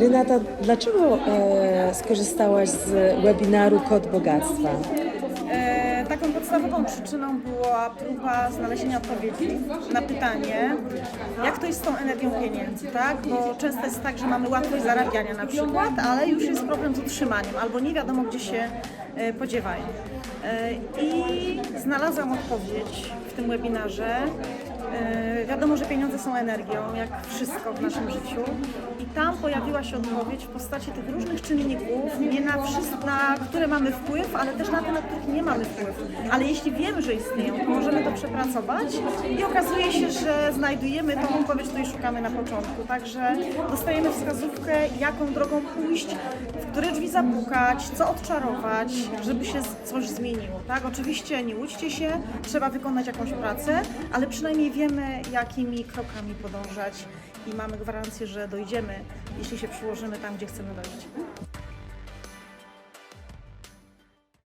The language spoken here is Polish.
Renata, dlaczego e, skorzystałaś z webinaru Kod Bogactwa? E, taką podstawową przyczyną była próba znalezienia odpowiedzi na pytanie, jak to jest z tą energią pieniędzy, tak? Bo często jest tak, że mamy łatwość zarabiania na przykład, ale już jest problem z utrzymaniem, albo nie wiadomo, gdzie się e, podziewają. E, I znalazłam odpowiedź w tym webinarze. E, Wiadomo, że pieniądze są energią, jak wszystko w naszym życiu. Pojawiła się odpowiedź w postaci tych różnych czynników, nie na wszystko, na które mamy wpływ, ale też na te, na których nie mamy wpływu. Ale jeśli wiemy, że istnieją, to możemy to przepracować i okazuje się, że znajdujemy tą odpowiedź, której szukamy na początku. Także dostajemy wskazówkę, jaką drogą pójść, w które drzwi zapukać, co odczarować, żeby się coś zmieniło. Tak? Oczywiście nie łudźcie się, trzeba wykonać jakąś pracę, ale przynajmniej wiemy, jakimi krokami podążać i mamy gwarancję, że dojdziemy, jeśli się przyłożymy tam, gdzie chcemy dojść.